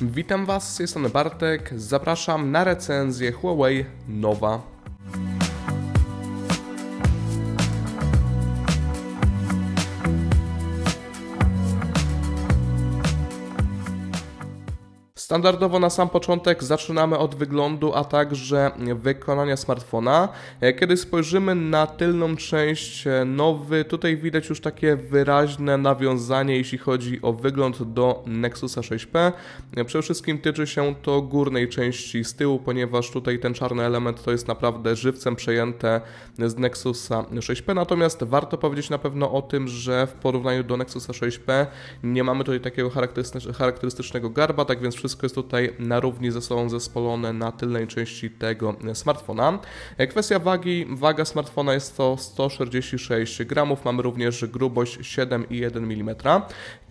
Witam Was, strony Bartek. Zapraszam na recenzję Huawei Nova. Standardowo na sam początek zaczynamy od wyglądu, a także wykonania smartfona. E, Kiedy spojrzymy na tylną część e, nowy, tutaj widać już takie wyraźne nawiązanie, jeśli chodzi o wygląd do Nexusa 6P. E, Przede wszystkim tyczy się to górnej części z tyłu, ponieważ tutaj ten czarny element to jest naprawdę żywcem przejęte z Nexusa 6P. Natomiast warto powiedzieć na pewno o tym, że w porównaniu do Nexusa 6P nie mamy tutaj takiego charakterystycz- charakterystycznego garba, tak więc wszystko jest tutaj na równi ze sobą zespolone na tylnej części tego smartfona. E, Kwestia wagi, waga smartfona jest to 146 gramów, mamy również grubość 7,1 mm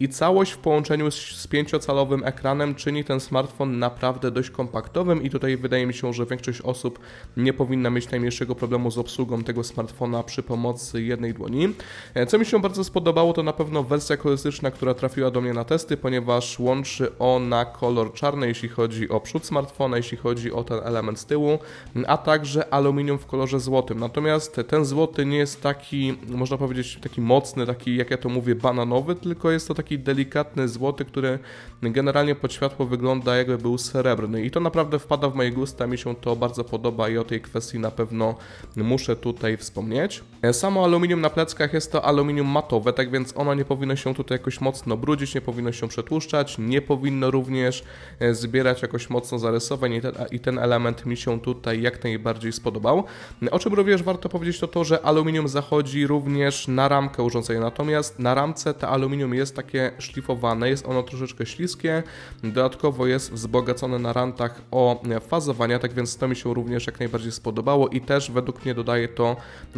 i całość w połączeniu z, z 5-calowym ekranem czyni ten smartfon naprawdę dość kompaktowym i tutaj wydaje mi się, że większość osób nie powinna mieć najmniejszego problemu z obsługą tego smartfona przy pomocy jednej dłoni. E, Co mi się bardzo spodobało to na pewno wersja kolorystyczna, która trafiła do mnie na testy, ponieważ łączy ona kolor czarny, jeśli chodzi o przód smartfona, jeśli chodzi o ten element z tyłu, a także aluminium w kolorze złotym. Natomiast ten złoty nie jest taki, można powiedzieć, taki mocny, taki jak ja to mówię, bananowy, tylko jest to taki delikatny złoty, który generalnie pod światło wygląda jakby był srebrny. I to naprawdę wpada w moje gusta, mi się to bardzo podoba i o tej kwestii na pewno muszę tutaj wspomnieć. Samo aluminium na pleckach jest to aluminium matowe, tak więc ono nie powinno się tutaj jakoś mocno brudzić, nie powinno się przetłuszczać, nie powinno również zbierać jakoś mocno zarysowań i ten, i ten element mi się tutaj jak najbardziej spodobał. O czym również warto powiedzieć to to, że aluminium zachodzi również na ramkę urządzenia, natomiast na ramce to aluminium jest takie szlifowane, jest ono troszeczkę śliskie, dodatkowo jest wzbogacone na rantach o e, fazowania, tak więc to mi się również jak najbardziej spodobało i też według mnie dodaje to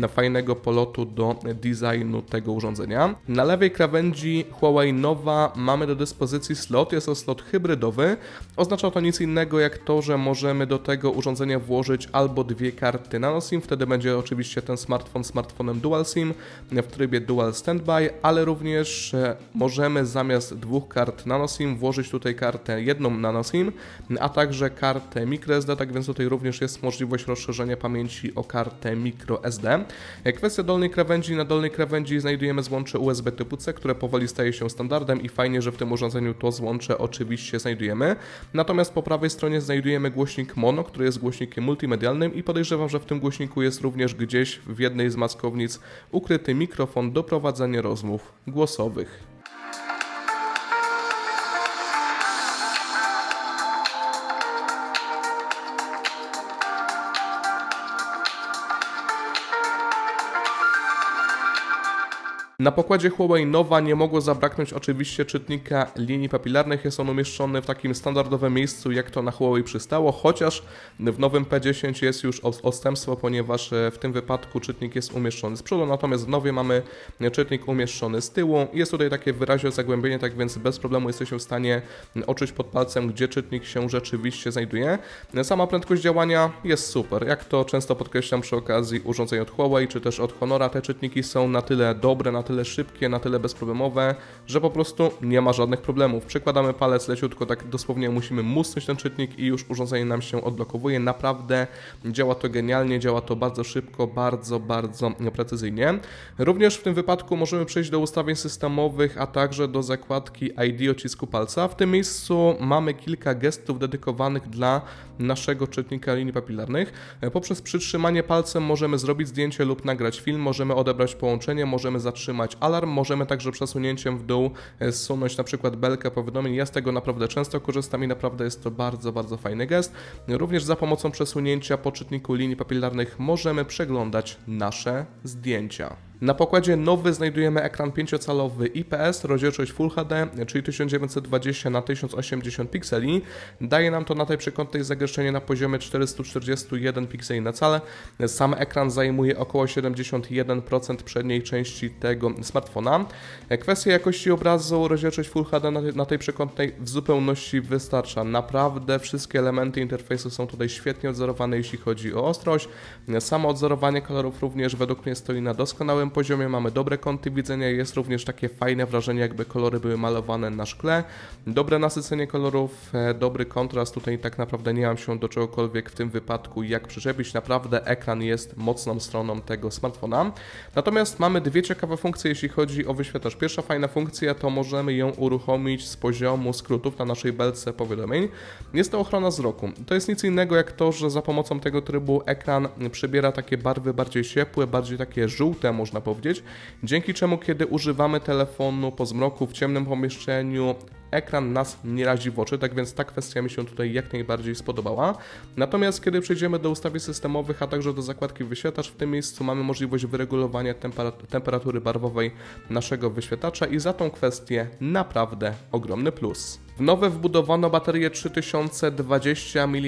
fajnego polotu do designu tego urządzenia. Na lewej krawędzi Huawei Nova mamy do dyspozycji slot, jest to slot hybrydowy. Oznacza to nic innego jak to, że możemy do tego urządzenia włożyć albo dwie karty nano SIM, wtedy będzie oczywiście ten smartfon smartfonem dual SIM w trybie dual standby, ale również e, możemy zamiast dwóch kart nano SIM włożyć tutaj kartę jedną nano SIM, a także kartę microSD, tak więc tutaj również jest możliwość rozszerzenia pamięci o kartę microSD. E, Kwestia dolnej krawędzi, na dolnej krawędzi znajdujemy złącze USB typu C, które powoli staje się standardem i fajnie, że w tym urządzeniu to złącze oczywiście znajdujemy. Natomiast po prawej stronie znajdujemy głośnik mono, który jest głośnikiem multimedialnym i podejrzewam, że w tym głośniku jest również gdzieś w jednej z maskownic ukryty mikrofon do prowadzenia rozmów głosowych. Na pokładzie Huawei Nova nie mogło zabraknąć oczywiście czytnika linii papilarnych. Jest on umieszczony w takim standardowym miejscu, jak to na Huawei przystało, chociaż w nowym P10 jest już odstępstwo, ponieważ e, w tym wypadku czytnik jest umieszczony z przodu, natomiast w nowie mamy czytnik umieszczony z tyłu. Jest tutaj takie wyraźne zagłębienie, tak więc bez problemu jesteśmy w stanie odczuć pod palcem, gdzie czytnik się rzeczywiście znajduje. Sama prędkość działania jest super. Jak to często podkreślam przy okazji urządzeń od Huawei czy też od Honora, te czytniki są na tyle dobre, na tyle szybkie, na tyle bezproblemowe, że po prostu nie ma żadnych problemów. Przykładamy palec leciutko, tak dosłownie musimy musnąć ten czytnik i już urządzenie nam się odblokowuje. Naprawdę działa to genialnie, działa to bardzo szybko, bardzo, bardzo precyzyjnie. Również w tym wypadku możemy przejść do ustawień systemowych, a także do zakładki ID odcisku palca. W tym miejscu mamy kilka gestów dedykowanych dla naszego czytnika linii papilarnych. Poprzez przytrzymanie palcem możemy zrobić zdjęcie lub nagrać film, możemy odebrać połączenie, możemy zatrzymać alarm, możemy także przesunięciem w dół e, zsunąć na przykład belkę powiadomień. Ja z tego naprawdę często korzystam i naprawdę jest to bardzo, bardzo fajny gest. Również za pomocą przesunięcia po czytniku linii papilarnych możemy przeglądać nasze zdjęcia. Na pokładzie nowy znajdujemy ekran 5-calowy IPS, rozdzielczość Full HD, czyli 1920 na 1080 pikseli. Daje nam to na tej przekątnej zagęszczenie na poziomie 441 pikseli na calę. Sam ekran zajmuje około 71% przedniej części tego smartfona. Kwestia jakości obrazu, rozdzielczość Full HD na tej przekątnej w zupełności wystarcza. Naprawdę wszystkie elementy interfejsu są tutaj świetnie odzorowane, jeśli chodzi o ostrość. Samo odzorowanie kolorów również według mnie stoi na doskonałym poziomie, mamy dobre kąty widzenia, jest również takie fajne wrażenie, jakby kolory były malowane na szkle. Dobre nasycenie kolorów, e, dobry kontrast, tutaj tak naprawdę nie mam się do czegokolwiek w tym wypadku jak przyczepić, naprawdę ekran jest mocną stroną tego smartfona. Natomiast mamy dwie ciekawe funkcje, jeśli chodzi o wyświetlacz. Pierwsza fajna funkcja to możemy ją uruchomić z poziomu skrótów na naszej belce powiadomień. Jest to ochrona wzroku. To jest nic innego jak to, że za pomocą tego trybu ekran przybiera takie barwy bardziej ciepłe, bardziej takie żółte można powiedzieć, dzięki czemu kiedy używamy telefonu po zmroku w ciemnym pomieszczeniu, ekran nas nie razi w oczy, tak więc ta kwestia mi się tutaj jak najbardziej spodobała. Natomiast kiedy przejdziemy do ustawień systemowych, a także do zakładki wyświetlacz, w tym miejscu mamy możliwość wyregulowania tempera- temperatury barwowej naszego wyświetlacza i za tą kwestię naprawdę ogromny plus. W nowe wbudowano baterię 3020 mAh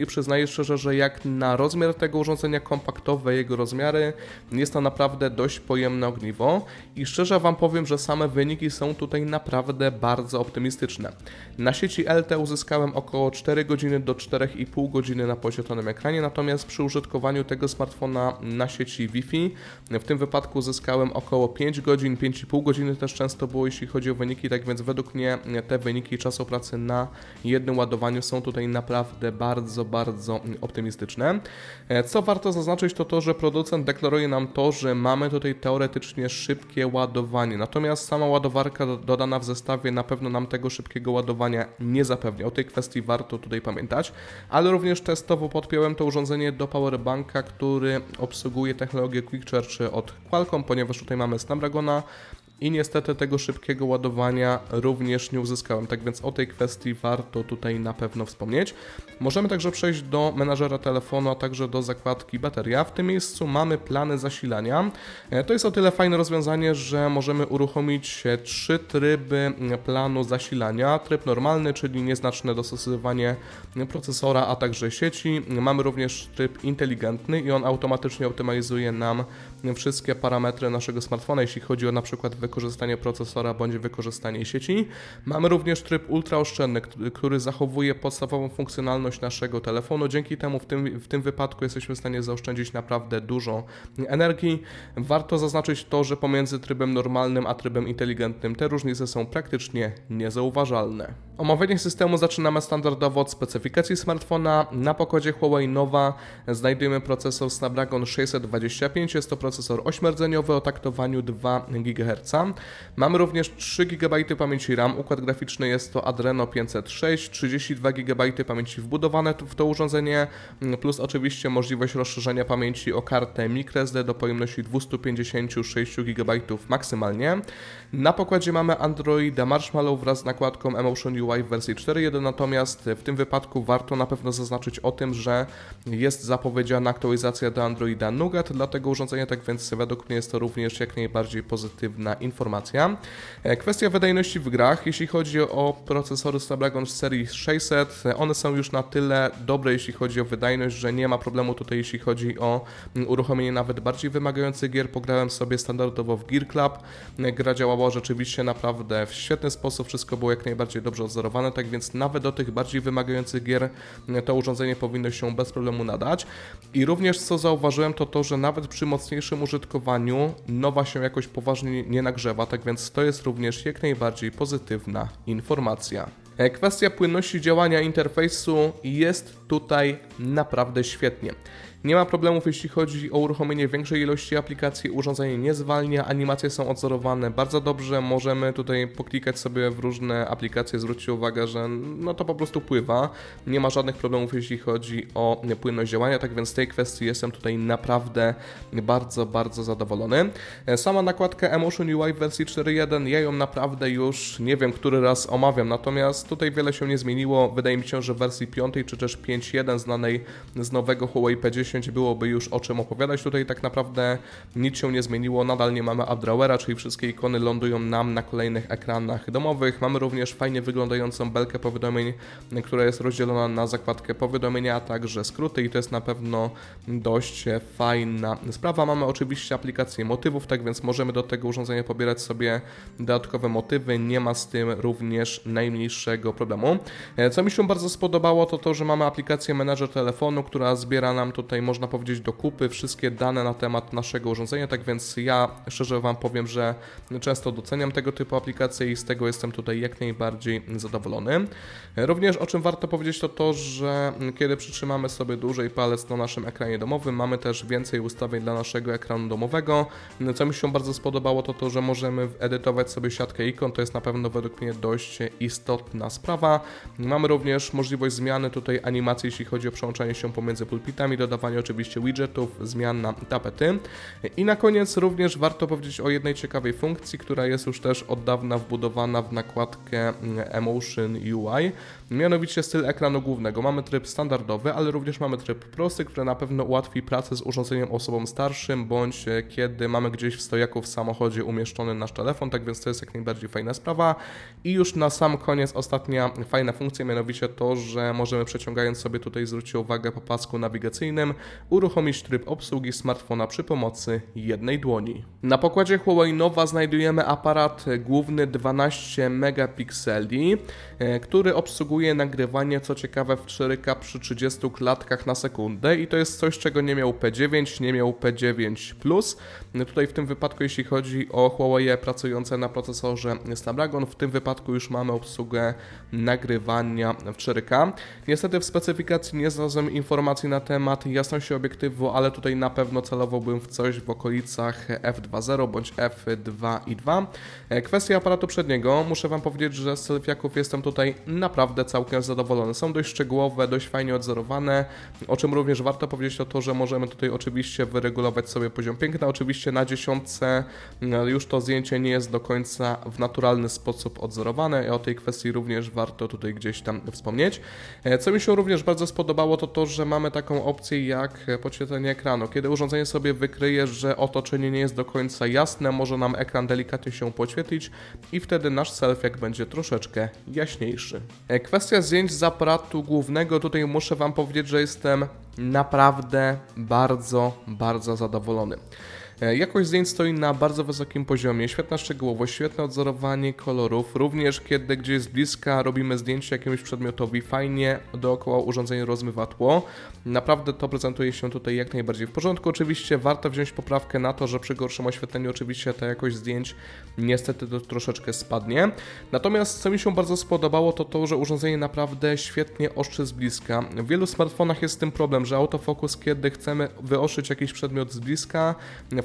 i przyznaję szczerze, że jak na rozmiar tego urządzenia kompaktowe, jego rozmiary, jest to naprawdę dość pojemne ogniwo i szczerze Wam powiem, że same wyniki są tutaj naprawdę bardzo optymistyczne. Na sieci LTE uzyskałem około 4 godziny do 4,5 godziny na poświetlonym ekranie, natomiast przy użytkowaniu tego smartfona na sieci Wi-Fi, w tym wypadku uzyskałem około 5 godzin, 5,5 godziny też często było, jeśli chodzi o wyniki, tak więc według mnie te wyniki czasu pracy na jednym ładowaniu są tutaj naprawdę bardzo, bardzo optymistyczne. E, Co warto zaznaczyć to to, że producent deklaruje nam to, że mamy tutaj teoretycznie szybkie ładowanie, natomiast sama ładowarka do- dodana w zestawie na pewno nam tego szybkiego ładowania nie zapewnia. O tej kwestii warto tutaj pamiętać, ale również testowo podpiąłem to urządzenie do powerbanka, który obsługuje technologię Quick Charge od Qualcomm, ponieważ tutaj mamy Snapdragona i niestety tego szybkiego ładowania również nie uzyskałem, tak więc o tej kwestii warto tutaj na pewno wspomnieć. Możemy także przejść do menadżera telefonu, a także do zakładki bateria. W tym miejscu mamy plany zasilania. E, To jest o tyle fajne rozwiązanie, że możemy uruchomić trzy tryby planu zasilania. Tryb normalny, czyli nieznaczne dostosowywanie procesora, a także sieci. Mamy również tryb inteligentny i on automatycznie optymalizuje nam wszystkie parametry naszego smartfona, jeśli chodzi o na przykład wykorzystanie procesora bądź wykorzystanie sieci. Mamy również tryb ultraoszczędny, który zachowuje podstawową funkcjonalność naszego telefonu. Dzięki temu w tym, w tym wypadku jesteśmy w stanie zaoszczędzić naprawdę dużo energii. Warto zaznaczyć to, że pomiędzy trybem normalnym a trybem inteligentnym te różnice są praktycznie niezauważalne. Omawianie systemu zaczynamy standardowo od specyfikacji smartfona. Na pokładzie Huawei Nova znajdujemy procesor Snapdragon 625. Jest to procesor ośmiordzeniowy o taktowaniu 2 GHz. Mamy również 3 GB pamięci RAM. Układ graficzny jest to Adreno 506, 32 GB pamięci wbudowane w to urządzenie, plus oczywiście możliwość rozszerzenia pamięci o kartę microSD do pojemności 256 GB maksymalnie. Na pokładzie mamy Androida Marshmallow wraz z nakładką Emotion UI w wersji 4.1, natomiast w tym wypadku warto na pewno zaznaczyć o tym, że jest zapowiedziana aktualizacja do Androida Nougat dla tego urządzenia, tak więc według mnie jest to również jak najbardziej pozytywna informacja. E, Kwestia wydajności w grach, jeśli chodzi o procesory Snapdragon z serii 600, e, one są już na tyle dobre, jeśli chodzi o wydajność, że nie ma problemu tutaj, jeśli chodzi o mm, uruchomienie nawet bardziej wymagających gier. Pograłem sobie standardowo w Gear Club, E, gra działała rzeczywiście naprawdę w świetny sposób, wszystko było jak najbardziej dobrze odzorowane, tak więc nawet do tych bardziej wymagających gier to urządzenie powinno się bez problemu nadać. I również co zauważyłem to to, że nawet przy mocniejszym użytkowaniu nowa się jakoś poważnie nie nagrzewa, tak więc to jest również jak najbardziej pozytywna informacja. E, Kwestia płynności działania interfejsu jest tutaj naprawdę świetnie. Nie ma problemów, jeśli chodzi o uruchomienie większej ilości aplikacji. Urządzenie nie zwalnia, animacje są odzorowane bardzo dobrze. Możemy tutaj poklikać sobie w różne aplikacje. Zwróćcie uwagę, że no to po prostu pływa. Nie ma żadnych problemów, jeśli chodzi o płynność działania. Tak więc z tej kwestii jestem tutaj naprawdę bardzo, bardzo zadowolony. E, Sama nakładka Emotion UI w wersji 4.1, ja ją naprawdę już nie wiem, który raz omawiam. Natomiast tutaj wiele się nie zmieniło. Wydaje mi się, że w wersji 5 czy też 5.1 znanej z nowego Huawei P10 byłoby już o czym opowiadać. Tutaj tak naprawdę nic się nie zmieniło. Nadal nie mamy Updrawera, czyli wszystkie ikony lądują nam na kolejnych ekranach domowych. Mamy również fajnie wyglądającą belkę powiadomień, która jest rozdzielona na zakładkę powiadomienia, a także skróty i to jest na pewno dość fajna sprawa. Mamy oczywiście aplikację motywów, tak więc możemy do tego urządzenia pobierać sobie dodatkowe motywy. Nie ma z tym również najmniejszego problemu. E, Co mi się bardzo spodobało, to to, że mamy aplikację menadżer telefonu, która zbiera nam tutaj można powiedzieć do kupy wszystkie dane na temat naszego urządzenia, tak więc ja szczerze Wam powiem, że często doceniam tego typu aplikacje i z tego jestem tutaj jak najbardziej zadowolony. Również o czym warto powiedzieć to to, że kiedy przytrzymamy sobie dłużej palec na naszym ekranie domowym, mamy też więcej ustawień dla naszego ekranu domowego. Co mi się bardzo spodobało to to, że możemy edytować sobie siatkę ikon, to jest na pewno według mnie dość istotna sprawa. Mamy również możliwość zmiany tutaj animacji, jeśli chodzi o przełączanie się pomiędzy pulpitami, dodawanie oczywiście widgetów, zmian na tapety. I na koniec również warto powiedzieć o jednej ciekawej funkcji, która jest już też od dawna wbudowana w nakładkę Emotion UI, mianowicie styl ekranu głównego. Mamy tryb standardowy, ale również mamy tryb prosty, który na pewno ułatwi pracę z urządzeniem osobom starszym, bądź e, kiedy mamy gdzieś w stojaku w samochodzie umieszczony nasz telefon, tak więc to jest jak najbardziej fajna sprawa. I już na sam koniec ostatnia fajna funkcja, mianowicie to, że możemy przeciągając sobie tutaj, zwróćcie uwagę, po pasku nawigacyjnym, uruchomić tryb obsługi smartfona przy pomocy jednej dłoni. Na pokładzie Huawei Nova znajdujemy aparat główny 12 megapikseli, e, który obsługuje nagrywanie, co ciekawe, w 4K przy 30 klatkach na sekundę i to jest coś, czego nie miał P9, nie miał P9 Plus. Tutaj w tym wypadku, jeśli chodzi o Huawei pracujące na procesorze Snapdragon, w tym wypadku już mamy obsługę nagrywania w 4K. Niestety w specyfikacji nie znalazłem informacji na temat jasności obiektywu, ale tutaj na pewno celowałbym w coś w okolicach f2.0 bądź f2.2. Kwestia aparatu przedniego, muszę Wam powiedzieć, że z selfiaków jestem tutaj naprawdę całkiem zadowolony. Są dość szczegółowe, dość fajnie odzorowane, o czym również warto powiedzieć to to, że możemy tutaj oczywiście wyregulować sobie poziom piękna. Oczywiście na dziesiątce no, już to zdjęcie nie jest do końca w naturalny sposób odzorowane i o tej kwestii również warto tutaj gdzieś tam wspomnieć. E, Co mi się również bardzo spodobało to to, że mamy taką opcję jak podświetlenie ekranu. Kiedy urządzenie sobie wykryje, że otoczenie nie jest do końca jasne, może nam ekran delikatnie się podświetlić i wtedy nasz selfiak będzie troszeczkę jaśniejszy. E, Kwestia zdjęć z aparatu głównego, tutaj muszę Wam powiedzieć, że jestem naprawdę bardzo, bardzo zadowolony. E, Jakość zdjęć stoi na bardzo wysokim poziomie, świetna szczegółowość, świetne odzorowanie kolorów, również kiedy gdzieś z bliska robimy zdjęcie jakiemuś przedmiotowi, fajnie dookoła urządzenie rozmywa tło. Naprawdę to prezentuje się tutaj jak najbardziej w porządku. Oczywiście warto wziąć poprawkę na to, że przy gorszym oświetleniu oczywiście ta jakość zdjęć niestety to troszeczkę spadnie. Natomiast co mi się bardzo spodobało to to, że urządzenie naprawdę świetnie oszczy z bliska. W wielu smartfonach jest z tym problem, że autofokus kiedy chcemy wyostrzyć jakiś przedmiot z bliska,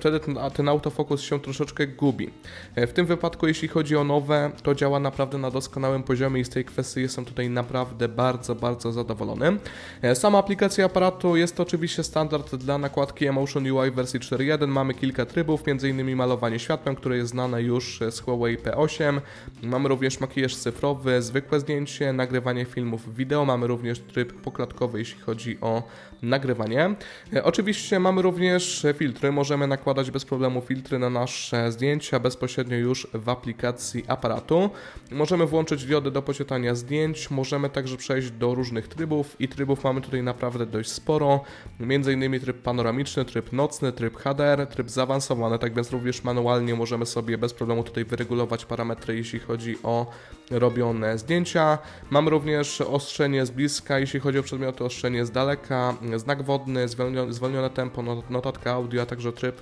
wtedy ten, ten autofokus się troszeczkę gubi. E, W tym wypadku, jeśli chodzi o nowe, to działa naprawdę na doskonałym poziomie i z tej kwestii jestem tutaj naprawdę bardzo, bardzo zadowolony. E, Sama aplikacja aparatu jest to oczywiście standard dla nakładki Emotion UI wersji 4.1. Mamy kilka trybów, m.in. malowanie światłem, które jest znane już z Huawei P8. Mamy również makijaż cyfrowy, zwykłe zdjęcie, nagrywanie filmów wideo. Mamy również tryb poklatkowy, jeśli chodzi o nagrywanie. E, Oczywiście mamy również filtry. Możemy nakładać bez problemu filtry na nasze zdjęcia bezpośrednio już w aplikacji aparatu. Możemy włączyć diody do podświetlania zdjęć. Możemy także przejść do różnych trybów i trybów mamy tutaj naprawdę dość sporo. Innymi tryb panoramiczny, tryb nocny, tryb HDR, tryb zaawansowany, tak więc również manualnie możemy sobie bez problemu tutaj wyregulować parametry, jeśli chodzi o robione zdjęcia. Mamy również ostrzenie z bliska, jeśli chodzi o przedmioty, ostrzenie z daleka, znak wodny, zwolnione, tempo, not- notatka audio, a także tryb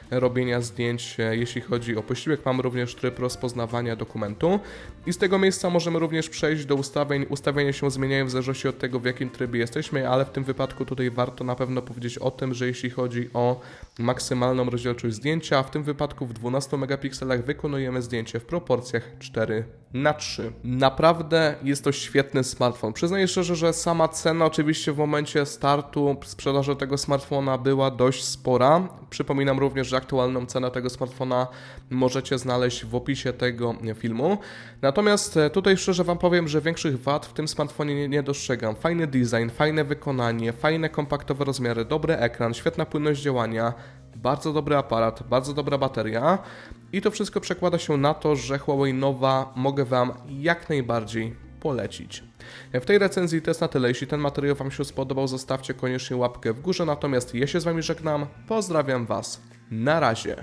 robienia zdjęć, e, jeśli chodzi o posiłek. Mamy również tryb rozpoznawania dokumentu. I z tego miejsca możemy również przejść do ustawień. Ustawienia się zmieniają w zależności od tego, w jakim trybie jesteśmy, ale w tym wypadku tutaj warto na pewno powiedzieć o tym, że jeśli chodzi o maksymalną rozdzielczość zdjęcia, w tym wypadku w 12 megapikselach wykonujemy zdjęcie w proporcjach 4 na 3. Naprawdę jest to świetny smartfon. Przyznaję szczerze, że sama cena oczywiście w momencie startu sprzedaży tego smartfona była dość spora. Przypominam również, że aktualną cenę tego smartfona możecie znaleźć w opisie tego filmu. Natomiast e, tutaj szczerze Wam powiem, że większych wad w tym smartfonie nie, dostrzegam. Fajny design, fajne wykonanie, fajne kompaktowe rozmiary, dobry ekran, świetna płynność działania, bardzo dobry aparat, bardzo dobra bateria. I to wszystko przekłada się na to, że Huawei Nova mogę Wam jak najbardziej polecić. W tej recenzji to jest na tyle. Jeśli ten materiał Wam się spodobał, zostawcie koniecznie łapkę w górze. Natomiast ja się z Wami żegnam. Pozdrawiam Was. Na razie.